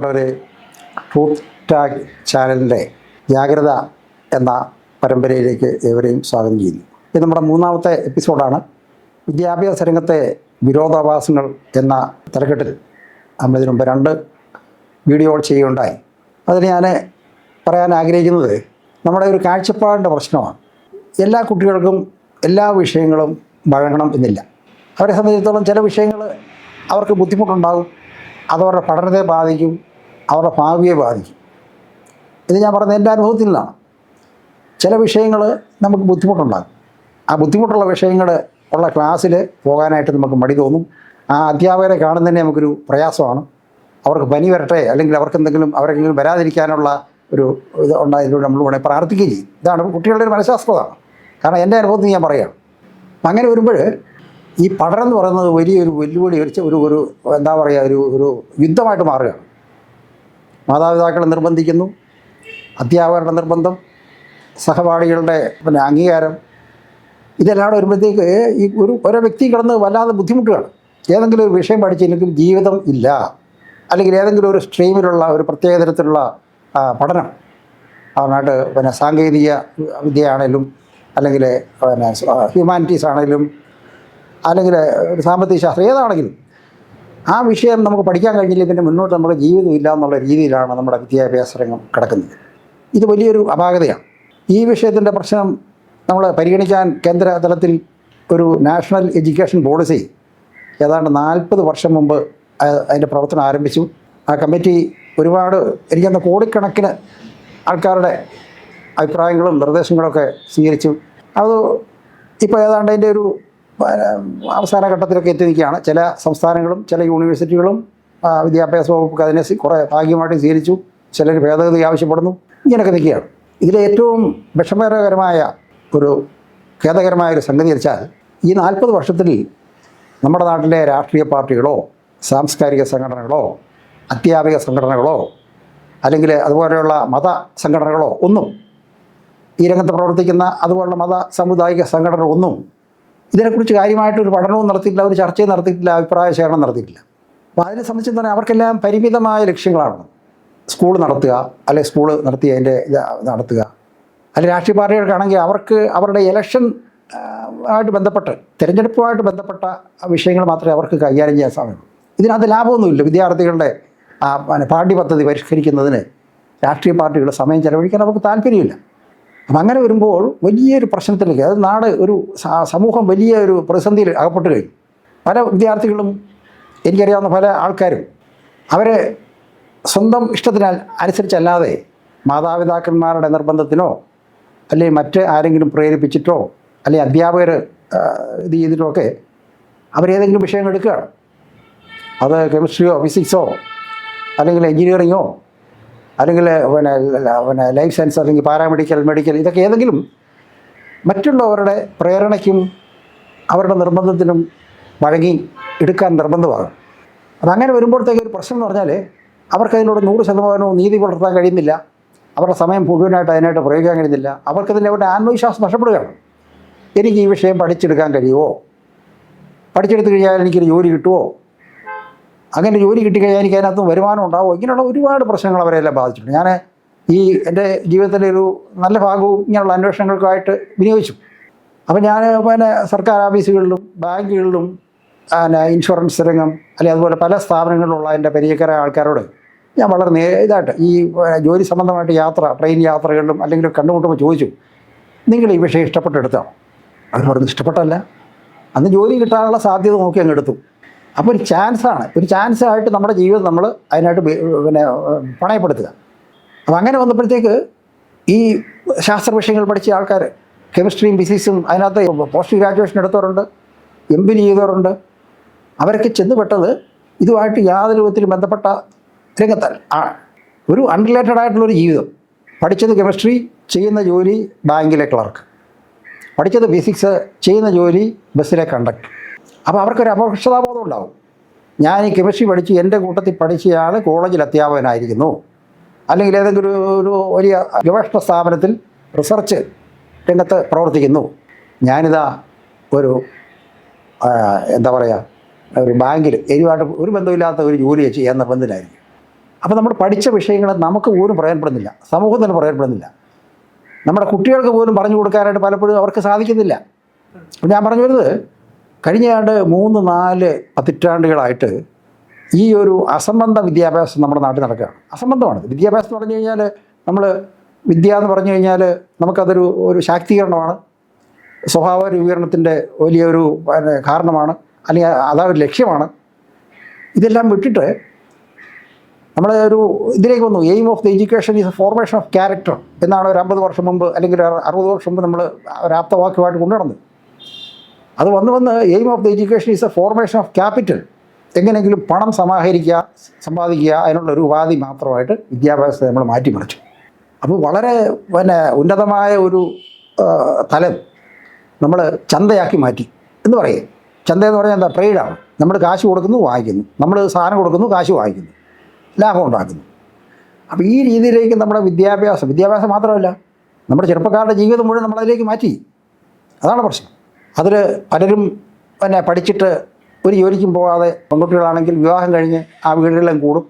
പ്രിയപ്പെട്ടവരെ truth tag ചാനലിന്റെ ജാഗ്രത എന്ന പരമ്പരയിലേക്ക് ഏവരെയും സ്വാഗതം ചെയ്യുന്നു. ഇത് നമ്മുടെ മൂന്നാമത്തെ എപ്പിസോഡാണ്. വിദ്യാഭ്യാസ രംഗത്തെ വിരോധാഭാസങ്ങൾ എന്ന തലക്കെട്ടിൽ നമ്മൾ ഇതിനു മുമ്പ് രണ്ട് വീഡിയോകൾ ചെയ്യുകയുണ്ടായി. അതിന് ഞാൻ പറയാൻ ആഗ്രഹിക്കുന്നത് നമ്മുടെ ഒരു കാഴ്ചപ്പാടിന്റെ പ്രശ്നമാണ്. എല്ലാ കുട്ടികൾക്കും എല്ലാ വിഷയങ്ങളും വഴങ്ങണം എന്നില്ല. അവരെ സംബന്ധിച്ചിടത്തോളം ചില വിഷയങ്ങൾ അവർക്ക് ബുദ്ധിമുട്ടുണ്ടാകും. അതവരുടെ പഠനത്തെ ബാധിക്കും. അവരുടെ ഭാവിയെ ബാധിക്കും. ഇത് ഞാൻ പറയുന്നത് എന്റെ അനുഭവത്തിൽ നിന്നാണ് ചില വിഷയങ്ങൾ നമുക്ക് ബുദ്ധിമുട്ടുണ്ടാകും. ആ ബുദ്ധിമുട്ടുള്ള വിഷയങ്ങൾ ഉള്ള ക്ലാസ്സിൽ പോകാനായിട്ട് നമുക്ക് മടി തോന്നും. ആ അധ്യാപകരെ കാണുന്നതന്നെ നമുക്കൊരു പ്രയാസമാണ്. അവർക്ക് പനി വരട്ടെ അല്ലെങ്കിൽ അവർക്ക് എന്തെങ്കിലും അവരെങ്കിലും വരാതിരിക്കാനുള്ള ഒരു ഇത് ഉണ്ടായതിലൂടെ നമ്മൾ വേണേൽ പ്രാർത്ഥിക്കുകയും ചെയ്യും. ഇതാണ് കുട്ടികളുടെ ഒരു മനഃശാസ്ത്രതാണ്. കാരണം എന്റെ അനുഭവത്തിൽ ഞാൻ പറയാം. അങ്ങനെ വരുമ്പോൾ ഈ പഠനം എന്ന് പറയുന്നത് വലിയൊരു വെല്ലുവിളി ഒരു ഒരു എന്താ പറയുക ഒരു ഒരു യുദ്ധമായിട്ട് മാറുകയാണ്. മാതാപിതാക്കളെ നിർബന്ധിക്കുന്നു. അധ്യാപകരുടെ നിർബന്ധം സഹപാഠികളുടെ പിന്നെ അംഗീകാരം. ഇതെല്ലാം വരുമ്പോഴത്തേക്ക് ഈ ഒരു ഓരോ വ്യക്തി കിടന്ന് വല്ലാതെ ബുദ്ധിമുട്ടുകയാണ് ഏതെങ്കിലും ഒരു വിഷയം പഠിച്ചില്ലെങ്കിൽ ജീവിതം ഇല്ല. അല്ലെങ്കിൽ ഏതെങ്കിലും ഒരു സ്ട്രീമിലുള്ള ഒരു പ്രത്യേക തരത്തിലുള്ള പഠനം. അവനായിട്ട് പിന്നെ സാങ്കേതിക വിദ്യയാണേലും അല്ലെങ്കിൽ പിന്നെ ഹ്യൂമാനിറ്റീസ് ആണെങ്കിലും അല്ലെങ്കിൽ ഒരു സാമ്പത്തിക ശാസ്ത്രം ഏതാണെങ്കിലും ആ വിഷയം നമുക്ക് പഠിക്കാൻ കഴിഞ്ഞില്ല പിന്നെ മുന്നോട്ട് നമ്മുടെ ജീവിതം ഇല്ല എന്നുള്ള രീതിയിലാണ് നമ്മുടെ വിദ്യാഭ്യാസ രംഗം കിടക്കുന്നത്. ഇത് വലിയൊരു അപാകതയാണ്. ഈ വിഷയത്തിന്റെ പ്രശ്നം നമ്മൾ പരിഗണിക്കാൻ കേന്ദ്ര തലത്തിൽ ഒരു നാഷണൽ എഡ്യൂക്കേഷൻ പോളിസി ഏതാണ്ട് നാൽപ്പത് വർഷം മുമ്പ് അതിന്റെ പ്രവർത്തനം ആരംഭിച്ചു. ആ കമ്മിറ്റി ഒരുപാട് എനിക്കന്ന് കോടിക്കണക്കിന് ആൾക്കാരുടെ അഭിപ്രായങ്ങളും നിർദ്ദേശങ്ങളൊക്കെ സ്വീകരിച്ചു. അത് ഇപ്പോൾ ഏതാണ്ട് അതിന്റെ ഒരു അവസാന ഘട്ടത്തിലൊക്കെ എത്തി നിൽക്കുകയാണ് ചില സംസ്ഥാനങ്ങളും ചില യൂണിവേഴ്സിറ്റികളും വിദ്യാഭ്യാസ വകുപ്പ് അതിനെ കുറേ ഭാഗ്യമായിട്ട് സ്വീകരിച്ചു. ചിലർ ഭേദഗതി ആവശ്യപ്പെടുന്നു. ഇങ്ങനെയൊക്കെ നിൽക്കുകയാണ്. ഇതിലെ ഏറ്റവും വിഷമകരമായ ഒരു ഖേദകരമായ ഒരു സംഗതി വെച്ചാൽ ഈ നാൽപ്പത് വർഷത്തിൽ നമ്മുടെ നാട്ടിലെ രാഷ്ട്രീയ പാർട്ടികളോ സാംസ്കാരിക സംഘടനകളോ അധ്യാപിക സംഘടനകളോ അല്ലെങ്കിൽ അതുപോലെയുള്ള മത സംഘടനകളോ ഒന്നും ഈ രംഗത്ത് പ്രവർത്തിക്കുന്ന അതുപോലുള്ള മത സാമുദായിക സംഘടന ഒന്നും ഇതിനെക്കുറിച്ച് കാര്യമായിട്ട് ഒരു പഠനവും നടത്തിയിട്ടില്ല ഒരു ചർച്ചയും നടത്തിയിട്ടില്ല അഭിപ്രായ ശേഖരണം നടത്തിയിട്ടില്ല. അപ്പോൾ അതിനെ സംബന്ധിച്ച് തന്നെ അവർക്കെല്ലാം പരിമിതമായ ലക്ഷ്യങ്ങളാണ്. സ്കൂൾ നടത്തുക അല്ലെങ്കിൽ സ്കൂൾ നടത്തി അതിന്റെ നടത്തുക. അല്ലെങ്കിൽ രാഷ്ട്രീയ പാർട്ടികൾക്കാണെങ്കിൽ അവർക്ക് അവരുടെ ഇലക്ഷൻ ആയിട്ട് ബന്ധപ്പെട്ട് തിരഞ്ഞെടുപ്പുമായിട്ട് ബന്ധപ്പെട്ട വിഷയങ്ങൾ മാത്രമേ അവർക്ക് കൈകാര്യം ചെയ്യാൻ സാധ്യമുള്ളൂ ഇതിനകത്ത് ലാഭമൊന്നുമില്ല. വിദ്യാർത്ഥികളുടെ പാഠ്യപദ്ധതി പരിഷ്കരിക്കുന്നതിന് രാഷ്ട്രീയ പാർട്ടികളുടെ സമയം ചെലവഴിക്കാൻ അവർക്ക് താല്പര്യമില്ല. അപ്പം അങ്ങനെ വരുമ്പോൾ വലിയൊരു പ്രശ്നത്തിലേക്ക് അത് നാട് ഒരു സമൂഹം വലിയ ഒരു പ്രതിസന്ധിയിൽ അകപ്പെട്ട് കഴിഞ്ഞു. പല വിദ്യാർത്ഥികളും എനിക്കറിയാവുന്ന പല ആൾക്കാരും അവരെ സ്വന്തം ഇഷ്ടത്തിന് അനുസരിച്ചല്ലാതെ മാതാപിതാക്കന്മാരുടെ നിർബന്ധത്തിനോ അല്ലെങ്കിൽ മറ്റ് ആരെങ്കിലും പ്രേരിപ്പിച്ചിട്ടോ അല്ലെങ്കിൽ അധ്യാപകർ ഇത് ചെയ്തിട്ടോ ഒക്കെ അവരേതെങ്കിലും വിഷയങ്ങൾ എടുക്കുകയാണ്. അത് കെമിസ്ട്രിയോ ഫിസിക്സോ അല്ലെങ്കിൽ എഞ്ചിനീയറിങ്ങോ അല്ലെങ്കിൽ പിന്നെ പിന്നെ ലൈഫ് സയൻസ് അല്ലെങ്കിൽ പാരാമെഡിക്കൽ മെഡിക്കൽ ഇതൊക്കെ ഏതെങ്കിലും മറ്റുള്ളവരുടെ പ്രേരണയ്ക്കും അവരുടെ നിർബന്ധത്തിനും വഴങ്ങി എടുക്കാൻ നിർബന്ധമാകും. അതങ്ങനെ വരുമ്പോഴത്തേക്ക് ഒരു പ്രശ്നം എന്ന് പറഞ്ഞാൽ അവർക്ക് അതിനോട് നൂറ് ശതമാനവും നീതി പുലർത്താൻ കഴിയുന്നില്ല. അവരുടെ സമയം മുഴുവനായിട്ട് അതിനായിട്ട് പ്രയോഗിക്കാൻ കഴിയുന്നില്ല. അവർക്കതിന്റെ അവരുടെ ആത്മവിശ്വാസം നഷ്ടപ്പെടുകയാണ്. എനിക്ക് ഈ വിഷയം പഠിച്ചെടുക്കാൻ കഴിയുമോ? പഠിച്ചെടുത്ത് കഴിഞ്ഞാൽ എനിക്കൊരു ജോലി കിട്ടുമോ? അങ്ങനെ ജോലി കിട്ടിക്കഴിഞ്ഞാൽ എനിക്ക് അതിനകത്ത് വരുമാനം ഉണ്ടാവും. ഇങ്ങനെയുള്ള ഒരുപാട് പ്രശ്നങ്ങൾ അവരെല്ലാം ബാധിച്ചിട്ടുണ്ട്. ഞാൻ ഈ എന്റെ ജീവിതത്തിലെ ഒരു നല്ല ഭാഗവും ഇങ്ങനെയുള്ള അന്വേഷണങ്ങൾക്കായിട്ട് വിനിയോഗിച്ചു. അപ്പം ഞാൻ പിന്നെ സർക്കാർ ഓഫീസുകളിലും ബാങ്കുകളിലും പിന്നെ ഇൻഷുറൻസ് രംഗം അല്ലെങ്കിൽ അതുപോലെ പല സ്ഥാപനങ്ങളിലുള്ള എന്റെ പരിചയക്കാരായ ആൾക്കാരോട് ഞാൻ വളരെ നേ ഇതായിട്ട് ഈ ജോലി സംബന്ധമായിട്ട് യാത്ര ട്രെയിൻ യാത്രകളിലും അല്ലെങ്കിൽ കണ്ടുമുട്ടുമ്പോൾ ചോദിച്ചു നിങ്ങൾ ഈ വിഷയം ഇഷ്ടപ്പെട്ടെടുത്താണോ അവർ പറഞ്ഞു ഇഷ്ടപ്പെട്ടല്ല അന്ന് ജോലി കിട്ടാനുള്ള സാധ്യത നോക്കി അങ്ങ് എടുത്തു. അപ്പോൾ ഒരു ചാൻസാണ് ഒരു ചാൻസ് ആയിട്ട് നമ്മുടെ ജീവിതം നമ്മൾ അതിനായിട്ട് പിന്നെ പണയപ്പെടുത്തുക. അപ്പം അങ്ങനെ വന്നപ്പോഴത്തേക്ക് ഈ ശാസ്ത്ര വിഷയങ്ങൾ പഠിച്ച ആൾക്കാർ കെമിസ്ട്രിയും ഫിസിക്സും അതിനകത്ത് പോസ്റ്റ് ഗ്രാജുവേഷൻ എടുത്തവരുണ്ട് എം ബി ചെയ്തവരുണ്ട്. അവരൊക്കെ ചെന്നുപെട്ടത് ഇതുമായിട്ട് യാതൊരു വിധത്തിലും ബന്ധപ്പെട്ട രംഗത്താൽ ഒരു അൺറിലേറ്റഡ് ആയിട്ടുള്ളൊരു ജീവിതം. പഠിച്ചത് കെമിസ്ട്രി ചെയ്യുന്ന ജോലി ബാങ്കിലെ ക്ലർക്ക് പഠിച്ചത് ഫിസിക്സ് ചെയ്യുന്ന ജോലി ബസ്സിലെ കണ്ടക്ടർ അപ്പോൾ അവർക്കൊരു അപകർഷതാബോധം ഉണ്ടാവും. ഞാൻ ഈ കെമിസ്ട്രി പഠിച്ച് എന്റെ കൂട്ടത്തിൽ പഠിച്ചയാൾ കോളേജിൽ അധ്യാപകനായിരിക്കുന്നു. അല്ലെങ്കിൽ ഏതെങ്കിലും ഒരു വലിയ ഗവേഷണ സ്ഥാപനത്തിൽ റിസർച്ച് രംഗത്ത് പ്രവർത്തിക്കുന്നു. ഞാനിതാ ഒരു എന്താ പറയുക ഒരു ബാങ്കിൽ എരിവായിട്ട് ഒരു ബന്ധമില്ലാത്ത ഒരു ജോലി ചെയ്യാൻ ബന്ധത്തിലായിരിക്കും. അപ്പോൾ നമ്മൾ പഠിച്ച വിഷയങ്ങൾ നമുക്ക് പോലും പ്രയോജനപ്പെടുന്നില്ല സമൂഹത്തിന് പ്രയോജനപ്പെടുന്നില്ല നമ്മുടെ കുട്ടികൾക്ക് പോലും പറഞ്ഞു കൊടുക്കാനായിട്ട് പലപ്പോഴും അവർക്ക് സാധിക്കുന്നില്ല. ഞാൻ പറഞ്ഞു വരുന്നത് കഴിഞ്ഞ ആണ്ട് മൂന്ന് നാല് പതിറ്റാണ്ടുകളായിട്ട് ഈ ഒരു അസംബന്ധ വിദ്യാഭ്യാസം നമ്മുടെ നാട്ടിൽ നടക്കുകയാണ്. അസംബന്ധമാണ്. വിദ്യാഭ്യാസം എന്ന് പറഞ്ഞു കഴിഞ്ഞാൽ നമ്മൾ വിദ്യ എന്ന് പറഞ്ഞു കഴിഞ്ഞാൽ നമുക്കതൊരു ഒരു ശാക്തീകരണമാണ്. സ്വഭാവ രൂപീകരണത്തിന്റെ വലിയൊരു കാരണമാണ്. അല്ലെങ്കിൽ അതാ ഒരു ലക്ഷ്യമാണ്. ഇതെല്ലാം വിട്ടിട്ട് നമ്മൾ ഒരു ഇതിലേക്ക് വന്നു. Aim of the education is a formation of character എന്നാണ് ഒരു അമ്പത് വർഷം മുമ്പ് അല്ലെങ്കിൽ ഒരു അറുപത് വർഷം മുമ്പ് നമ്മൾ ഒരു ആപ്തവാക്യമായിട്ട് കൊണ്ടുനടന്നത്. അത് വന്ന് വന്ന് aim of the education is a formation of capital എങ്ങനെയെങ്കിലും പണം സമാഹരിക്കുക സമ്പാദിക്കുക അതിനുള്ള ഒരു ഉപാധി മാത്രമായിട്ട് വിദ്യാഭ്യാസത്തെ നമ്മൾ മാറ്റിമറിച്ചു. അപ്പോൾ വളരെ പിന്നെ ഉന്നതമായ ഒരു തലം നമ്മൾ ചന്തയാക്കി മാറ്റി. എന്ന് പറയും. ചന്ത എന്ന് പറഞ്ഞാൽ എന്താ? ട്രേഡാണ് നമ്മൾ കാശ് കൊടുക്കുന്നു വാങ്ങിക്കുന്നു. നമ്മൾ സാധനം കൊടുക്കുന്നു കാശ് വാങ്ങിക്കുന്നു. ലാഭം ഉണ്ടാക്കുന്നു. അപ്പോൾ ഈ രീതിയിലേക്ക് നമ്മുടെ വിദ്യാഭ്യാസം വിദ്യാഭ്യാസം മാത്രമല്ല നമ്മുടെ ചെറുപ്പക്കാരുടെ ജീവിതം മുഴുവൻ നമ്മളതിലേക്ക് മാറ്റി. അതാണ് പ്രശ്നം. അതിൽ പലരും പിന്നെ പഠിച്ചിട്ട് ഒരു ജോലിക്കും പോകാതെ പെൺകുട്ടികളാണെങ്കിൽ വിവാഹം കഴിഞ്ഞ് ആ വീടുകളിലും കൂടും.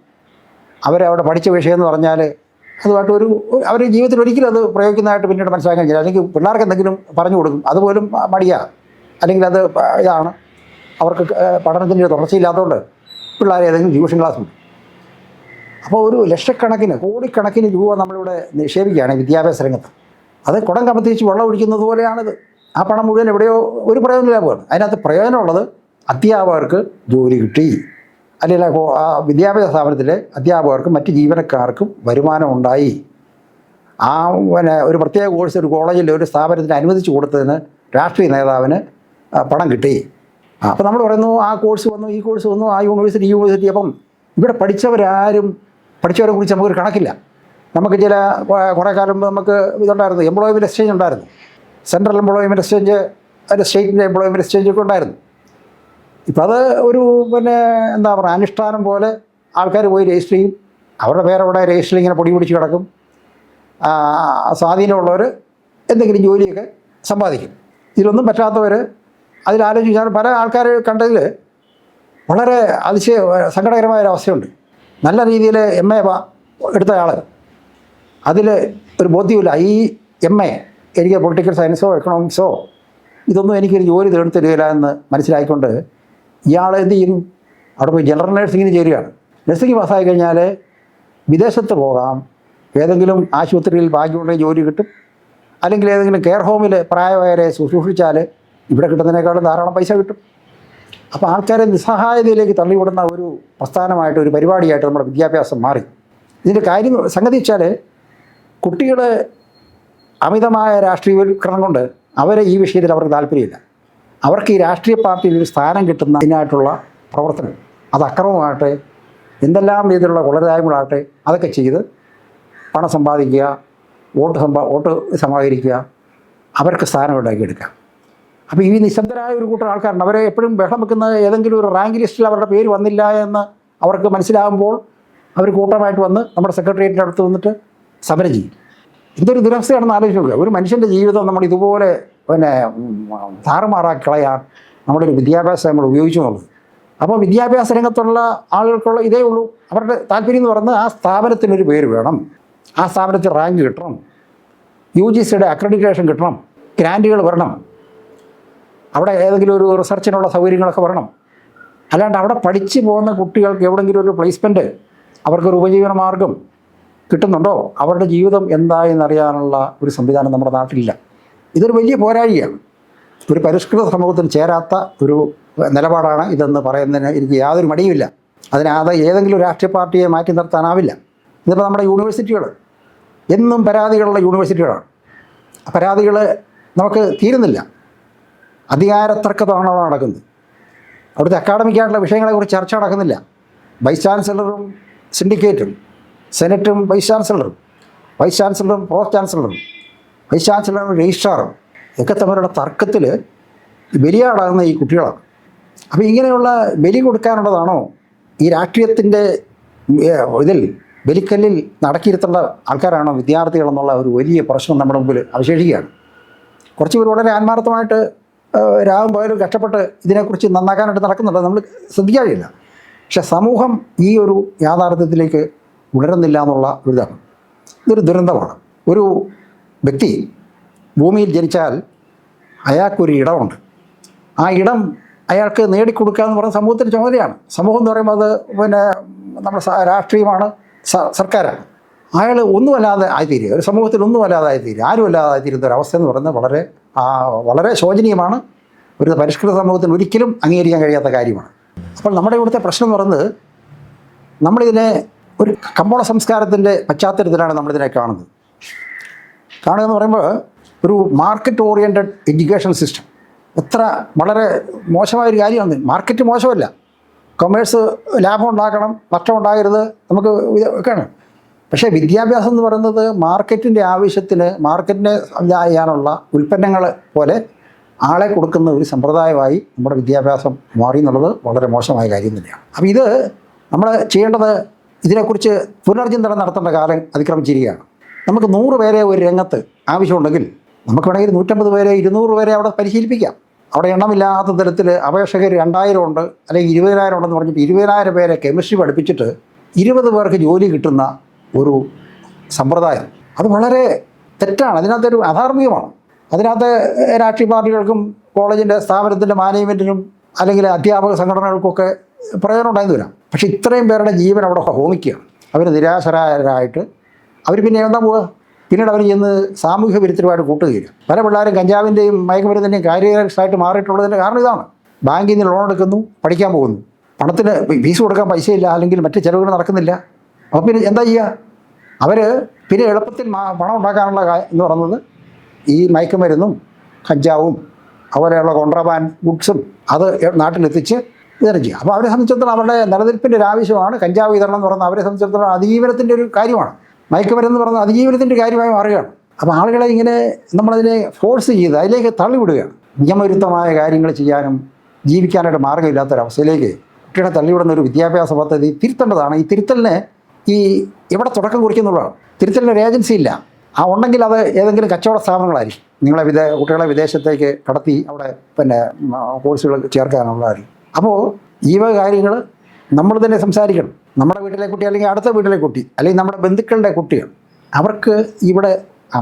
അവരവിടെ പഠിച്ച വിഷയം എന്ന് പറഞ്ഞാൽ അതുമായിട്ട് ഒരു അവർ ജീവിതത്തിൽ ഒരിക്കലും അത് പ്രയോഗിക്കുന്നതായിട്ട് പിന്നീട് മനസ്സിലാക്കാൻ കഴിയില്ല. അല്ലെങ്കിൽ പിള്ളേർക്ക് എന്തെങ്കിലും പറഞ്ഞു കൊടുക്കും. അതുപോലും മടിയാ. അല്ലെങ്കിൽ അത് ഇതാണ്. അവർക്ക് പഠനത്തിന്റെ തുടർച്ചയില്ലാത്തതുകൊണ്ട് പിള്ളേരെ ഏതെങ്കിലും ട്യൂഷൻ ക്ലാസ് ഉണ്ട് അപ്പോൾ ഒരു ലക്ഷക്കണക്കിന് കോടിക്കണക്കിന് രൂപ നമ്മളിവിടെ നിക്ഷേപിക്കുകയാണ് വിദ്യാഭ്യാസ രംഗത്ത്. അത് കുടം കമത്തിച്ച് വെള്ളം ഒഴിക്കുന്നത് പോലെയാണിത്. ആ പണം മുഴുവൻ എവിടെയോ ഒരു പ്രയോജനമില്ല പോകുന്നത് അതിനകത്ത് പ്രയോജനമുള്ളത് അധ്യാപകർക്ക് ജോലി കിട്ടി. അല്ലെങ്കിൽ ആ വിദ്യാഭ്യാസ സ്ഥാപനത്തിലെ അധ്യാപകർക്കും മറ്റ് ജീവനക്കാർക്കും വരുമാനം ഉണ്ടായി. ആ പിന്നെ ഒരു പ്രത്യേക കോഴ്സ് ഒരു കോളേജിൽ ഒരു സ്ഥാപനത്തിന് അനുവദിച്ചു കൊടുത്തതിന് രാഷ്ട്രീയ നേതാവിന് പണം കിട്ടി. അപ്പോൾ നമ്മൾ പറയുന്നു ആ കോഴ്സ് വന്നു ഈ കോഴ്സ് വന്നു ആ യൂണിവേഴ്സിറ്റി ഈ യൂണിവേഴ്സിറ്റി. അപ്പം ഇവിടെ പഠിച്ചവരാരും പഠിച്ചവരെ കുറിച്ച് നമുക്കൊരു കണക്കില്ല. നമുക്ക് ചില കുറേ കാലം നമുക്ക് ഇതുണ്ടായിരുന്നു എംപ്ലോയ്മെന്റ് എക്സ്ചേഞ്ച് ഉണ്ടായിരുന്നു. സെൻട്രൽ എംപ്ലോയ്മെന്റ് എക്സ്ചേഞ്ച് അതിന്റെ സ്റ്റേറ്റിന്റെ എംപ്ലോയ്മെന്റ് എക്സ്ചേഞ്ച് ഒക്കെ ഉണ്ടായിരുന്നു. ഇപ്പം അത് ഒരു പിന്നെ എന്താ പറയുക അനുഷ്ഠാനം പോലെ ആൾക്കാർ പോയി രജിസ്റ്റർ ചെയ്യും. അവരുടെ പേരവിടെ രജിസ്റ്റർ ഇങ്ങനെ പൊടി പിടിച്ച് കിടക്കും. സ്വാധീനമുള്ളവർ എന്തെങ്കിലും ജോലിയൊക്കെ സമ്പാദിക്കും. ഇതിലൊന്നും പറ്റാത്തവർ അതിലാലോചിച്ചാൽ പല ആൾക്കാർ കണ്ടതിൽ വളരെ അതിശയ സങ്കടകരമായ ഒരു അവസ്ഥയുണ്ട്. നല്ല രീതിയിൽ എം എ എടുത്ത ആൾ അതിൽ ഒരു ബോധ്യമില്ല ഈ എം എ എനിക്ക് പൊളിറ്റിക്കൽ സയൻസോ എക്കണോമിക്സോ ഇതൊന്നും എനിക്കൊരു ജോലി തേടി തരികയില്ല എന്ന് മനസ്സിലായിക്കൊണ്ട് ഇയാൾ എന്ത് ചെയ്യും? അവിടെ പോയി ജനറൽ നഴ്സിങ്ങിന് ചേരുകയാണ്. നഴ്സിംഗ് പാസ്സായി കഴിഞ്ഞാൽ വിദേശത്ത് പോകാം. ഏതെങ്കിലും ആശുപത്രിയിൽ ഭാഗ്യമുണ്ടെങ്കിൽ ജോലി കിട്ടും. അല്ലെങ്കിൽ ഏതെങ്കിലും കെയർ ഹോമിൽ പ്രായമായവരെ ശുശ്രൂഷിച്ചാൽ ഇവിടെ കിട്ടുന്നതിനേക്കാളും ധാരാളം പൈസ കിട്ടും. അപ്പോൾ ആൾക്കാരെ നിസ്സഹായതയിലേക്ക് തള്ളിവിടുന്ന ഒരു പ്രസ്ഥാനമായിട്ട് ഒരു പരിപാടിയായിട്ട് നമ്മുടെ വിദ്യാഭ്യാസം മാറി. ഇതിന്റെ കാര്യം സംഗതി വെച്ചാൽ കുട്ടികൾ അമിതമായ രാഷ്ട്രീയവൽക്കരണം കൊണ്ട് അവരെ ഈ വിഷയത്തിൽ അവർക്ക് താല്പര്യമില്ല. അവർക്ക് ഈ രാഷ്ട്രീയ പാർട്ടിയിൽ ഒരു സ്ഥാനം കിട്ടുന്നതിനായിട്ടുള്ള പ്രവർത്തനം അത് അക്രമമാകട്ടെ എന്തെല്ലാം രീതിയിലുള്ള കൊള്ളരായ്മകളാകട്ടെ അതൊക്കെ ചെയ്ത് പണം സമ്പാദിക്കുക വോട്ട് സമ്പാ വോട്ട് സമാഹരിക്കുക അവർക്ക് സ്ഥാനം ഉണ്ടാക്കിയെടുക്കാം. അപ്പോൾ ഈ നിശബ്ദരായ ഒരു കൂട്ടം ആൾക്കാരുണ്ട്. അവരെ എപ്പോഴും ബഹളം വെക്കുന്ന ഏതെങ്കിലും ഒരു റാങ്ക് ലിസ്റ്റിൽ അവരുടെ പേര് വന്നില്ല എന്ന് അവർക്ക് മനസ്സിലാകുമ്പോൾ അവർ കൂട്ടമായിട്ട് വന്ന് നമ്മുടെ സെക്രട്ടേറിയറ്റിന്റെ അടുത്ത് വന്നിട്ട് സമരം ചെയ്യും. എന്തൊരു ദുരവസ്ഥയാണെന്ന് ആലോചിച്ച് നോക്കുക ഒരു മനുഷ്യന്റെ ജീവിതം നമ്മൾ ഇതുപോലെ പിന്നെ താറുമാറാക്കി കളയാൻ നമ്മുടെ ഒരു വിദ്യാഭ്യാസം നമ്മൾ ഉപയോഗിച്ചു എന്നുള്ളത്. അപ്പോൾ വിദ്യാഭ്യാസ രംഗത്തുള്ള ആളുകൾക്കുള്ള ഇതേ ഉള്ളൂ. അവരുടെ താല്പര്യം എന്ന് പറയുന്നത് ആ സ്ഥാപനത്തിനൊരു പേര് വേണം. ആ സ്ഥാപനത്തിൽ റാങ്ക് കിട്ടണം. യു ജി സിയുടെ അക്രഡിറ്റേഷൻ കിട്ടണം. ഗ്രാന്റുകൾ വരണം. അവിടെ ഏതെങ്കിലും ഒരു റിസർച്ചിനുള്ള സൗകര്യങ്ങളൊക്കെ വരണം. അല്ലാണ്ട് അവിടെ പഠിച്ചു പോകുന്ന കുട്ടികൾക്ക് എവിടെയെങ്കിലും ഒരു പ്ലേസ്മെന്റ് അവർക്കൊരു ഉപജീവന മാർഗം കിട്ടുന്നുണ്ടോ? അവരുടെ ജീവിതം എന്തായെന്നറിയാനുള്ള ഒരു സംവിധാനം നമ്മുടെ നാട്ടിലില്ല. ഇതൊരു വലിയ പോരാഴിയാണ്. ഒരു പരിഷ്കൃത സമൂഹത്തിന് ചേരാത്ത ഒരു നിലപാടാണ് ഇതെന്ന് പറയുന്നതിന് എനിക്ക് യാതൊരു മടിയുമില്ല. അതിനാത് ഏതെങ്കിലും രാഷ്ട്രീയ പാർട്ടിയെ മാറ്റി നിർത്താനാവില്ല. ഇതിപ്പോൾ നമ്മുടെ യൂണിവേഴ്സിറ്റികൾ എന്നും പരാതികളുള്ള യൂണിവേഴ്സിറ്റികളാണ്. പരാതികൾ നമുക്ക് തീരുന്നില്ല. അധികാര തർക്കമാണ് അവിടെ നടക്കുന്നത്. അവിടുത്തെ അക്കാഡമിക്കായിട്ടുള്ള വിഷയങ്ങളെക്കുറിച്ച് ചർച്ച നടക്കുന്നില്ല. വൈസ് ചാൻസലറും സിൻഡിക്കേറ്റും സെനറ്റും വൈസ് ചാൻസലറും വൈസ് ചാൻസലറും പോസ്റ്റ് ചാൻസലറും വൈസ് ചാൻസലറും രജിസ്ട്രാറും ഒക്കെ തമ്മിലുള്ള തർക്കത്തിൽ ബലിയാടാകുന്ന ഈ കുട്ടികളാണ്. അപ്പോൾ ഇങ്ങനെയുള്ള ബലി കൊടുക്കാനുള്ളതാണോ ഈ രാഷ്ട്രീയത്തിന്റെ ഇതിൽ ബലിക്കല്ലിൽ നടക്കിയിരുത്തേണ്ട ആൾക്കാരാണോ വിദ്യാർത്ഥികളെന്നുള്ള ഒരു വലിയ പ്രശ്നം നമ്മുടെ മുമ്പിൽ അവശേഷിക്കുകയാണ്. കുറച്ച് പേർ വളരെ ആത്മാർത്ഥമായിട്ട് രാവും പകലും കഷ്ടപ്പെട്ട് ഇതിനെക്കുറിച്ച് നന്നാക്കാനായിട്ട് നടക്കുന്നുണ്ട്. നമ്മൾ ശ്രദ്ധിക്കാറില്ല. പക്ഷേ സമൂഹം ഈ ഒരു യാഥാർത്ഥ്യത്തിലേക്ക് ഉണരുന്നില്ല എന്നുള്ള ഒരു ഇതാണ് ഇതൊരു ദുരന്തമാണ്. ഒരു വ്യക്തി ഭൂമിയിൽ ജനിച്ചാൽ അയാൾക്കൊരു ഇടമുണ്ട്. ആ ഇടം അയാൾക്ക് നേടിക്കൊടുക്കുക എന്ന് പറയുന്ന സമൂഹത്തിന്റെ ചുമതലയാണ്. സമൂഹം എന്ന് പറയുമ്പോൾ അത് പിന്നെ നമ്മുടെ രാഷ്ട്രീയമാണ് സർക്കാരാണ്. അയാൾ ഒന്നുമല്ലാതെ ആയിത്തീരുക. ഒരു സമൂഹത്തിൽ ഒന്നുമല്ലാതെ ആയിത്തീരുക. ആരും അല്ലാതെ ആയിത്തീരുന്ന ഒരു അവസ്ഥ എന്ന് പറയുന്നത് വളരെ വളരെ ശോചനീയമാണ്. ഒരു പരിഷ്കൃത സമൂഹത്തിൽ ഒരിക്കലും അംഗീകരിക്കാൻ കഴിയാത്ത കാര്യമാണ്. അപ്പോൾ നമ്മുടെ ഇവിടുത്തെ പ്രശ്നം എന്ന് പറയുന്നത് നമ്മളിതിനെ ഒരു കമ്പോള സംസ്കാരത്തിന്റെ പശ്ചാത്തലത്തിലാണ് നമ്മളിതിനെ കാണുന്നത്. കാണുക എന്ന് പറയുമ്പോൾ ഒരു മാർക്കറ്റ് ഓറിയന്റഡ് എഡ്യൂക്കേഷൻ സിസ്റ്റം എത്ര വളരെ മോശമായൊരു കാര്യമാണ്. മാർക്കറ്റ് മോശമല്ല. കൊമേഴ്സ് ലാഭം ഉണ്ടാക്കണം നഷ്ടം ഉണ്ടാകരുത് നമുക്ക് ഒക്കെയാണ് പക്ഷേ വിദ്യാഭ്യാസം എന്ന് പറയുന്നത് മാർക്കറ്റിന്റെ ആവശ്യത്തിന് മാർക്കറ്റിനെ ചെയ്യാനുള്ള ഉൽപ്പന്നങ്ങൾ പോലെ ആളെ കൊടുക്കുന്ന ഒരു സമ്പ്രദായമായി നമ്മുടെ വിദ്യാഭ്യാസം മാറി എന്നുള്ളത് വളരെ മോശമായ കാര്യം തന്നെയാണ്. അപ്പോൾ ഇത് നമ്മൾ ചെയ്യേണ്ടത് ഇതിനെക്കുറിച്ച് പുനർചിന്തനം നടത്തേണ്ട കാലം അതിക്രമിച്ചിരിക്കുകയാണ്. നമുക്ക് നൂറ് പേരെ ഒരു രംഗത്ത് ആവശ്യമുണ്ടെങ്കിൽ നമുക്ക് വേണമെങ്കിൽ നൂറ്റമ്പത് പേരെ ഇരുന്നൂറ് പേരെ അവിടെ പരിശീലിപ്പിക്കാം. അവിടെ എണ്ണമില്ലാത്ത തരത്തിൽ അപേക്ഷകർ രണ്ടായിരം ഉണ്ട് അല്ലെങ്കിൽ ഇരുപതിനായിരം ഉണ്ടെന്ന് പറഞ്ഞിട്ട് ഇരുപതിനായിരം പേരെ കെമിസ്ട്രി പഠിപ്പിച്ചിട്ട് ഇരുപത് പേർക്ക് ജോലി കിട്ടുന്ന ഒരു സമ്പ്രദായം. അത് വളരെ തെറ്റാണ്. അതിനകത്തൊരു അധാർമികമാണ്. അതിനകത്ത് രാഷ്ട്രീയ പാർട്ടികൾക്കും കോളേജിന്റെ സ്ഥാപനത്തിന്റെ മാനേജ്മെന്റിനും അല്ലെങ്കിൽ അധ്യാപക സംഘടനകൾക്കൊക്കെ പ്രയോജനം ഉണ്ടായെന്ന് വരാം. പക്ഷേ ഇത്രയും പേരുടെ ജീവൻ അവിടെ ഹോമിക്കുകയാണ് അവർ നിരാശരായിട്ട് അവർ പിന്നെ എന്താ പോവുക? പിന്നീട് അവർ ചെന്ന് സാമൂഹ്യ വിരുദ്ധരുമായിട്ട് കൂട്ടുകയില്ല. പല പിള്ളേരും കഞ്ചാവിന്റെയും മയക്കുമരുന്നിന്റെയും കാര്യമായിട്ട് മാറിയിട്ടുള്ളതിന്റെ കാരണം ഇതാണ്. ബാങ്കിൽ നിന്ന് ലോൺ എടുക്കുന്നു പഠിക്കാൻ പോകുന്നു. പണത്തിന് ഫീസ് കൊടുക്കാൻ പൈസയില്ല അല്ലെങ്കിൽ മറ്റ് ചിലവുകൾ നടക്കുന്നില്ല. അപ്പോൾ പിന്നെ എന്താ ചെയ്യുക? അവർ പിന്നെ എളുപ്പത്തിൽ പണം ഉണ്ടാക്കാനുള്ള എന്ന് പറയുന്നത് ഈ മയക്കുമരുന്നും കഞ്ചാവും അതുപോലെയുള്ള കോൺട്രാബാൻഡ് ഗുഡ്സും അത് നാട്ടിലെത്തിച്ച് വിതരണം ചെയ്യുക അപ്പോൾ അവരെ സംബന്ധിച്ചിടത്തോളം അവരുടെ നിലനിൽപ്പിന്റെ ഒരു ആവശ്യമാണ്. കഞ്ചാവ് വിതരണം എന്ന് പറയുന്നത് അവരെ സംബന്ധിച്ചിടത്തോളം അതിജീവനത്തിന്റെ ഒരു കാര്യമാണ്. മയക്കുമരുന്ന് പറയുന്നത് അതിജീവനത്തിന്റെ കാര്യമായി മാറുകയാണ്. അപ്പോൾ ആളുകളെ ഇങ്ങനെ നമ്മളതിനെ ഫോഴ്സ് ചെയ്ത് അതിലേക്ക് തള്ളിവിടുകയാണ്. നിയമവിരുദ്ധമായ കാര്യങ്ങൾ ചെയ്യാനും ജീവിക്കാനായിട്ട് മാർഗമില്ലാത്തൊരവസ്ഥയിലേക്ക് കുട്ടികളെ തള്ളിവിടുന്ന ഒരു വിദ്യാഭ്യാസ പദ്ധതി തിരുത്തേണ്ടതാണ്. ഈ തിരുത്തലിന് ഈ എവിടെ തുടക്കം കുറിക്കുന്നുള്ളതാണ് തിരുത്തലിന് ഒരു ഏജൻസി ഇല്ല. ആ ഉണ്ടെങ്കിൽ അത് ഏതെങ്കിലും കച്ചവട സ്ഥാപനങ്ങളായിരിക്കും. നിങ്ങളെ വിദേ കുട്ടികളെ വിദേശത്തേക്ക് കടത്തി അവിടെ പിന്നെ കോഴ്സുകൾ ചേർക്കാനുള്ളതായിരിക്കും. അപ്പോൾ ഈ വക കാര്യങ്ങൾ നമ്മൾ തന്നെ സംസാരിക്കണം. നമ്മുടെ വീട്ടിലെ കുട്ടി അല്ലെങ്കിൽ അടുത്ത വീട്ടിലെ കുട്ടി അല്ലെങ്കിൽ നമ്മുടെ ബന്ധുക്കളുടെ കുട്ടികൾ. അവർക്ക് ഇവിടെ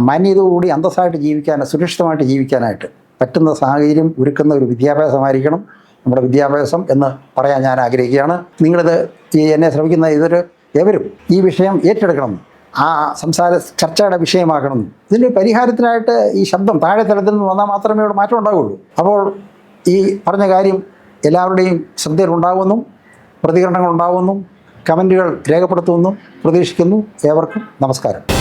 മാന്യതയോടുകൂടി അന്തസ്സായിട്ട് ജീവിക്കാൻ സുരക്ഷിതമായിട്ട് ജീവിക്കാനായിട്ട് പറ്റുന്ന സാഹചര്യം ഒരുക്കുന്ന ഒരു വിദ്യാഭ്യാസമായിരിക്കണം. നമ്മുടെ വിദ്യാഭ്യാസം എന്ന് പറയാൻ ഞാൻ ആഗ്രഹിക്കുകയാണ്. നിങ്ങളിത് ഈ എന്നെ ശ്രമിക്കുന്ന ഇതൊരു എവരും ഈ വിഷയം ഏറ്റെടുക്കണം. ആ സംസാര ചർച്ചയുടെ വിഷയമാക്കണം ഇതിന്റെ പരിഹാരത്തിനായിട്ട് ഈ ശബ്ദം താഴെ തലത്തിൽ നിന്ന് വന്നാൽ മാത്രമേ ഇവിടെ മാറ്റം ഉണ്ടാവുകയുള്ളൂ. അപ്പോൾ ഈ പറഞ്ഞ കാര്യം എല്ലാവരുടെയും ശ്രദ്ധയിലുണ്ടാകുമെന്നും പ്രതികരണങ്ങൾ ഉണ്ടാകുമെന്നും കമന്റുകൾ രേഖപ്പെടുത്തുമെന്നും പ്രതീക്ഷിക്കുന്നു. ഏവർക്കും നമസ്കാരം.